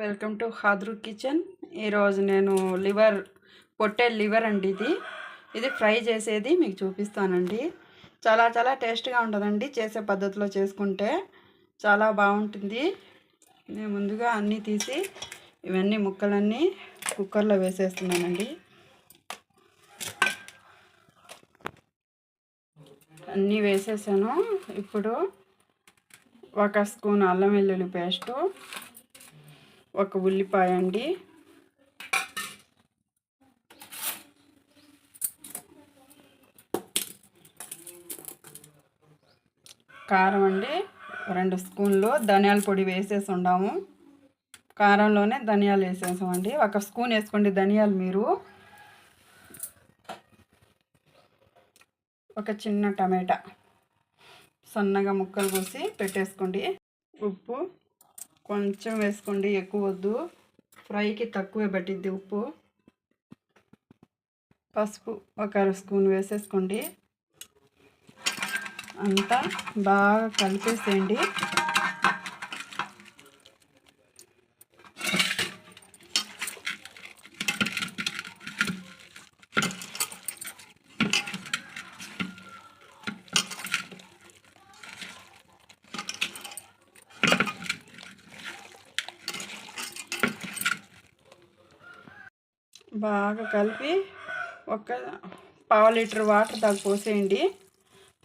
Welcome to హాద్రు kitchen. ఈరోజు నేను liver పొట్టే లివర్ అండి ఇది. ఇది ఫ్రై చేసేది మీకు చూపిస్తానండి. చాలా చాలా టేస్ట్గా ఉంటుందండి చేసే పద్ధతిలో చేసుకుంటే. చాలా బాగుంటుంది. నేను ముందుగా అన్నీ తీసి ఇవన్నీ ముక్కలన్నీ కుక్కర్లో వేసేస్తున్నానండి. అన్నీ వేసేసాను. ఇప్పుడు ఒక స్పూన్ అల్లం వెల్లుల్లి పేస్టు ఒక ఉల్లిపాయ అండి. కారం అండి. రెండు స్పూన్లు ధనియాల పొడి వేసేసి ఉండాము. కారంలోనే ధనియాలు వేసేసామండి. ఒక స్పూన్ వేసుకోండి ధనియాలు మీరు. ఒక చిన్న టమాటా. సన్నగా ముక్కలు కోసి పెట్టేసుకోండి. ఉప్పు కొంచెం వేసుకోండి ఎక్కువ వద్దు. ఫ్రైకి తక్కువే పట్టిద్ది ఉప్పు. పసుపు ఒక అర స్పూన్ వేసేసుకోండి. అంతా బాగా కలిపేసేయండి. బాగా కలిపి ఒక పావు లీటర్ వాటర్ దాకా పోసేయండి.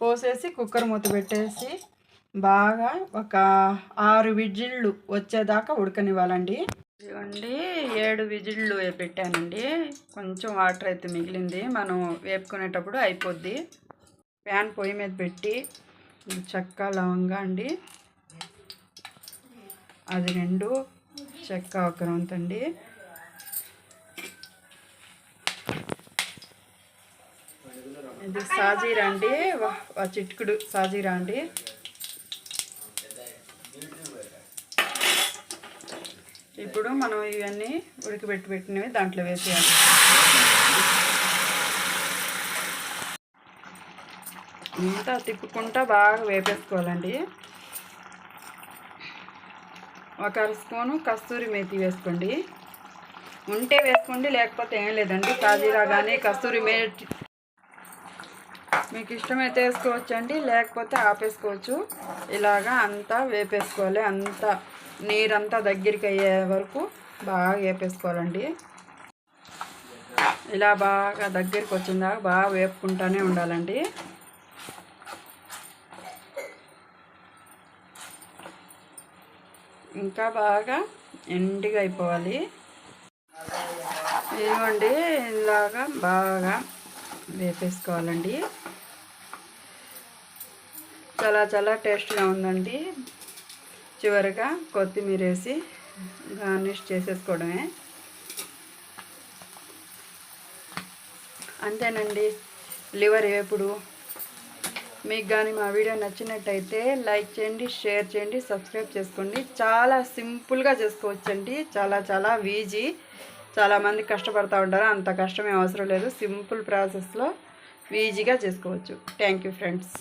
పోసేసి కుక్కర్ మూత పెట్టేసి బాగా ఒక ఆరు విజిళ్ళు వచ్చేదాకా ఉడకనివ్వాలండి. ఇవ్వండి ఏడు విజిళ్ళు పెట్టానండి. కొంచెం వాటర్ అయితే మిగిలింది. మనం వేపుకునేటప్పుడు అయిపోద్ది. ప్యాన్ పొయ్యి మీద పెట్టి చెక్క లవంగా అండి. అది రెండు చెక్క ఒక రొంతండి. ఇది సాజీరా అండి. చిట్కుడు సాజీరా అండి. ఇప్పుడు మనం ఇవన్నీ ఉడికిపెట్టి పెట్టినవి దాంట్లో వేసేయాలి. అంతా తిప్పుకుంటా బాగా వేపేసుకోవాలండి. ఒక అర స్పూను కస్తూరి మేతి వేసుకోండి. ఉంటే వేసుకోండి లేకపోతే ఏం లేదండి. సాజీరా కానీ కస్తూరి మేతి మీకు ఇష్టమైతే వేసుకోవచ్చు అండి లేకపోతే ఆపేసుకోవచ్చు. ఇలాగా అంతా వేపేసుకోవాలి. అంతా నీరంతా దగ్గరికి అయ్యే వరకు బాగా వేపేసుకోవాలండి. ఇలా బాగా దగ్గరికి వచ్చిందా బాగా వేపుకుంటూనే ఉండాలండి. ఇంకా బాగా ఎండిగా అయిపోవాలి. ఇదిగోండి ఇలాగా బాగా వేపేసుకోవాలండి. చాలా చాలా టేస్ట్గా ఉందండి. చివరిగా కొత్తిమీర వేసి గార్నిష్ చేసేసుకోవడమే. అంతేనండి. లివర్ వేపుడు మీకు కానీ మా వీడియో నచ్చినట్టయితే లైక్ చేయండి షేర్ చేయండి సబ్స్క్రైబ్ చేసుకోండి. చాలా సింపుల్గా చేసుకోవచ్చండి. చాలా చాలా వీజీ చాలామంది కష్టపడుతూ ఉంటారు. అంత కష్టమే అవసరం లేదు. సింపుల్ ప్రాసెస్లో ఈజీగా చేసుకోవచ్చు. Thank you friends.